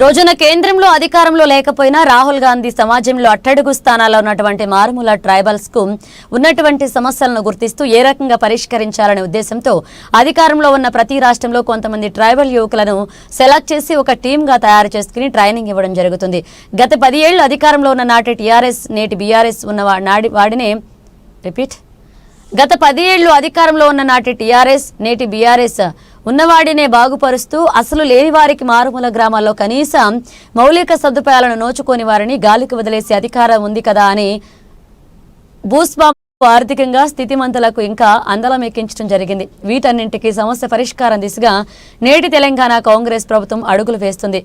రోజున కేంద్రంలో అధికారంలో లేకపోయినా రాహుల్ గాంధీ సమాజంలో అట్టడుగు స్థానాల్లో ఉన్నటువంటి మారుమూల ట్రైబల్స్కు ఉన్నటువంటి సమస్యలను గుర్తిస్తూ ఏ రకంగా పరిష్కరించాలనే ఉద్దేశంతో అధికారంలో ఉన్న ప్రతి రాష్ట్రంలో కొంతమంది ట్రైబల్ యువకులను సెలెక్ట్ చేసి ఒక టీమ్గా తయారు చేసుకుని ట్రైనింగ్ ఇవ్వడం జరుగుతుంది. గత పది ఏళ్ళు అధికారంలో ఉన్న నాటి టీఆర్ఎస్ నేటి బీఆర్ఎస్ ఉన్న వా- నాడి వాడినే రిపీట్. గత పది ఏళ్ళు అధికారంలో ఉన్న నాటి టీఆర్ఎస్ నేటి బీఆర్ఎస్ ఉన్నవాడినే బాగుపరుస్తూ అసలు లేని వారికి మారుమూల గ్రామాల్లో కనీసం మౌలిక సదుపాయాలను నోచుకోని వారిని గాలికి వదిలేసే అధికారం ఉంది కదా అని భూస్వామ్య ఆర్థికంగా స్థితిమంతులకు ఇంకా అందలం ఎక్కించడం జరిగింది. వీటన్నింటికీ సమస్య పరిష్కారం దిశగా నేటి తెలంగాణ కాంగ్రెస్ ప్రభుత్వం అడుగులు వేస్తుంది.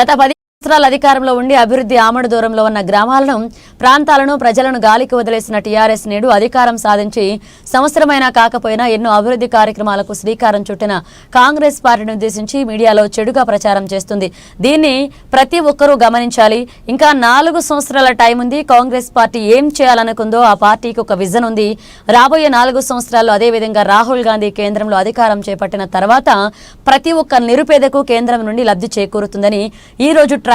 గత పది సంవత్సరాల అధికారంలో ఉండి అభివృద్ధి ఆమడు దూరంలో ఉన్న గ్రామాలను ప్రాంతాలను ప్రజలను గాలికి వదిలేసిన టీఆర్ఎస్ నేడు అధికారం సాధించి సంవత్సరమైనా కాకపోయినా ఎన్నో అభివృద్ధి కార్యక్రమాలకు శ్రీకారం చుట్టిన కాంగ్రెస్ పార్టీని ఉద్దేశించి మీడియాలో చెడుగా ప్రచారం చేస్తుంది. దీన్ని ప్రతి ఒక్కరూ గమనించాలి. ఇంకా నాలుగు సంవత్సరాల టైం ఉంది. కాంగ్రెస్ పార్టీ ఏం చేయాలనుకుందో ఆ పార్టీకి ఒక విజన్ ఉంది. రాబోయే నాలుగు సంవత్సరాల్లో అదేవిధంగా రాహుల్ గాంధీ కేంద్రంలో అధికారం చేపట్టిన తర్వాత ప్రతి ఒక్క నిరుపేదకు కేంద్రం నుండి లబ్ధి చేకూరుతుందని ఈ రోజు ట్రై